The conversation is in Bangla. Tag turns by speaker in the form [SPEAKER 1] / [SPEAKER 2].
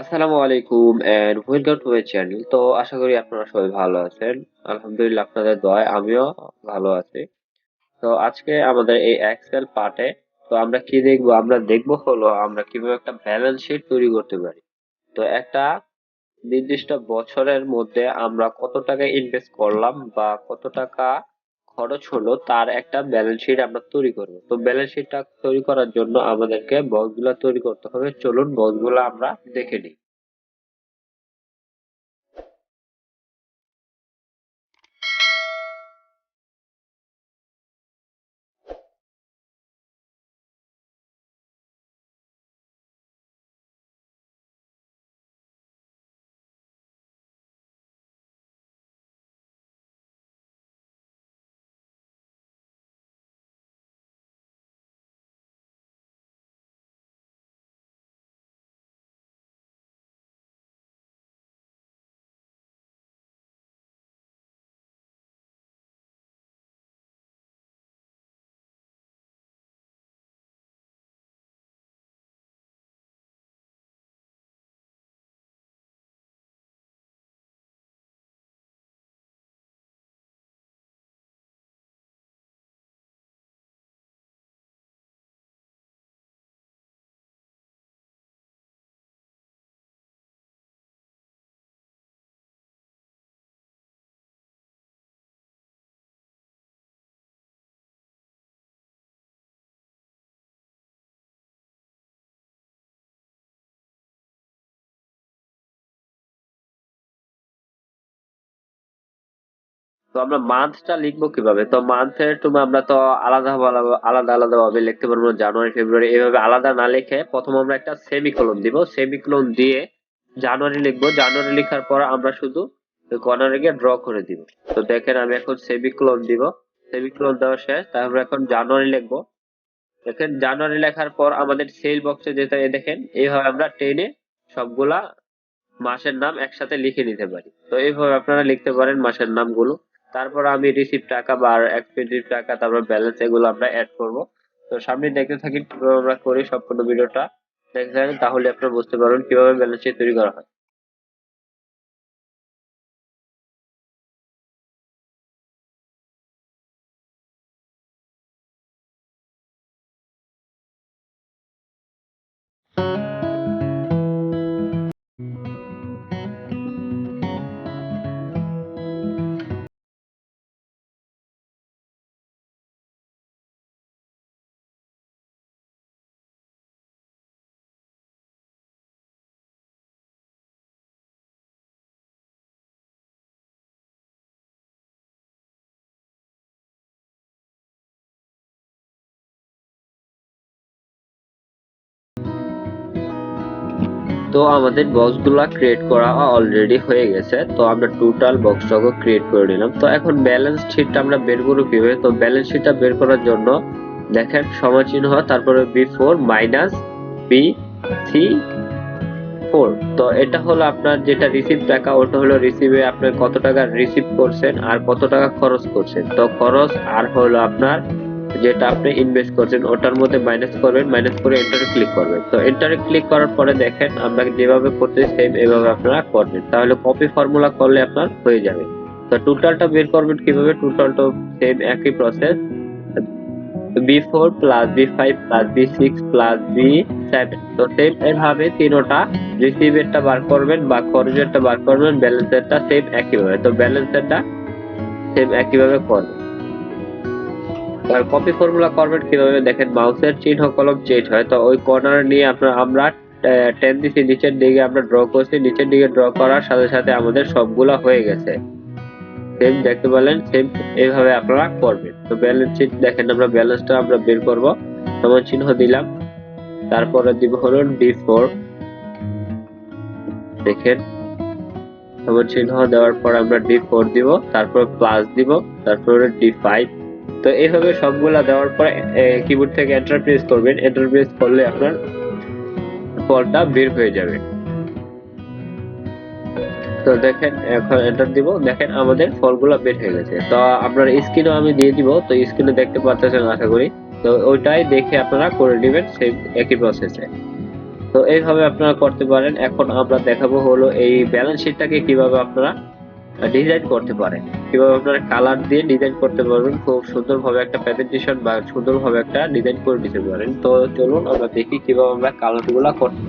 [SPEAKER 1] আসসালামু আলাইকুম and welcome to my channel তো আশা করি আপনারা সবাই ভালো আছেন। আলহামদুলিল্লাহ আপনাদের দয়ায় আমিও ভালো আছি। তো আজকে আমাদের এই এক্সেল পার্টে, তো আমরা কি দেখব? আমরা দেখব হলো আমরা কীভাবে একটা ব্যালেন্স শিট তৈরি করতে পারি। তো একটা নির্দিষ্ট বছরের মধ্যে আমরা কত টাকা ইনভেস্ট করলাম বা কত টাকা খরচ হলো তার একটা ব্যালেন্স শিট আমরা তৈরি করব। তো ব্যালেন্স শিটটা তৈরি করার জন্য আমাদেরকে বক্সগুলো তৈরি করতে হবে। চলুন বক্সগুলো আমরা দেখে নিই। তো আমরা মান্থটা লিখব কীভাবে? তো মান্থের তুমি আমরা তো আলাদা আলাদা আলাদা ভাবে লিখতে পারব জানুয়ারি, ফেব্রুয়ারি। এইভাবে আলাদা না লিখে প্রথম আমরা একটা সেমিকোলন দিব। সেমিকোলন দিয়ে জানুয়ারি লিখব। জানুয়ারি লেখার পর আমরা শুধু কর্নারে গিয়ে ড্র করে দিব। তো দেখেন আমি এখন সেমিকোলন দিব। সেমিকোলন দেওয়া শেষ। তারপর এখন জানুয়ারি লিখব। দেখেন জানুয়ারি লেখার পর আমাদের সেল বক্সে যেটা দেখেন, এইভাবে আমরা টেনে সবগুলা মাসের নাম একসাথে লিখে নিতে পারি। তো এইভাবে আপনারা লিখতে পারেন মাসের নামগুলো। তারপর আমি রিসিভ টাকা বা এক্সপেন্ডিভ টাকা, তারপর ব্যালেন্স এগুলো আমরা অ্যাড করব। তো সামনে দেখতে থাকি কীভাবে আমরা করি সম্পূর্ণ ভিডিওটা। দেখেন তাহলে আপনারা বুঝতে পারবেন কীভাবে ব্যালেন্স তৈরি করা হয়। তো আমাদের বক্সগুলো ক্রিয়েট করা অলরেডি হয়ে গেছে, তো আমরা টোটাল বক্সটাকে ক্রিয়েট করে নিলাম। তো এখন ব্যালেন্স শিটটা আমরা বের করব কীভাবে? তো ব্যালেন্স শিটটা বের করার জন্য দেখেন সমাচিহ্ন তারপরে B four minus B C four তো এটা হলো আপনার যেটা রিসিভ টাকা, ওটা হলো রিসিভে আপনার কত টাকা রিসিভ করছেন আর কত টাকা খরচ করছেন। তো খরচ আর হলো আপনার যেটা আপনি ইনভেস্ট করছেন, ওটার মধ্যে মাইনাস করবেন মাইনাস করে এন্টারে ক্লিক করবেন। তো এন্টারে ক্লিক করার পরে দেখেন, আমরা যেভাবে করতে সেম এভাবে আপনারা করবেন। তাহলে কপি ফর্মুলা করলে আপনার হয়ে যাবে। তো টোটালটা বের করবেন কীভাবে? টোটালটা সেম একই process B four plus B five plus B six plus B seven তো সেম এভাবে তিনোটা রিসিভেরটা বার করবেন বা খরচেরটা বার করবেন ব্যালেন্সেরটা সেম একইভাবে। তো ব্যালেন্সেরটা সেম একইভাবে করবেন। কপি ফর্মুলা করবেন কীভাবে দেখেন? মাউসের চিহ্ন কলম চেঞ্জ হয়। তো ওই কর্নার নিয়ে আপনার, আমরা টেন দিছি, নিচের দিকে আমরা ড্র করছি, নিচের দিকে ড্র করার সাথে সাথে আমাদের সবগুলা হয়ে গেছে। সেম দেখতে পেলেন সেম এইভাবে আপনারা করবেন। তো ব্যালেন্স শিট দেখেন আমরা ব্যালেন্সটা আমরা বের করব। সমান চিহ্ন দিলাম। তারপরে দিব হলো ডি ফোর দেখেন, সমান চিহ্ন দেওয়ার পর আমরা ডি ফোর দিব, তারপর প্লাস দিব, তারপরে ডি ফাইভ তো এইভাবে সবগুলা দেওয়ার পর কিবোর্ড থেকে এন্টার প্রেস করবেন। এন্টার প্রেস করলে আপনার ফলটা বের হয়ে যাবে। তো দেখেন, এখন এন্টার দিব। দেখেন, আমাদের ফলগুলো বের হয়ে গেছে। তো আপনার স্ক্রিনও আমি দিয়ে দিব। তো স্ক্রিনে দেখতে পাচ্ছেন আশা করি। তো ওইটাই দেখে আপনারা করে নেবেন সেই একই প্রসেসে তো এইভাবে আপনারা করতে পারেন। এখন আমরা দেখাবো হলো এই ব্যালেন্স শিটটাকে কীভাবে আপনারা ডিজাইন করতে পারেন। কীভাবে আপনারা কালার দিয়ে ডিজাইন করতে পারবেন, খুব সুন্দরভাবে একটা প্রেজেন্টেশন বা সুন্দরভাবে একটা ডিজাইন করে দিতে পারেন। তো চলুন আমরা দেখি কীভাবে আমরা কালারগুলো করতে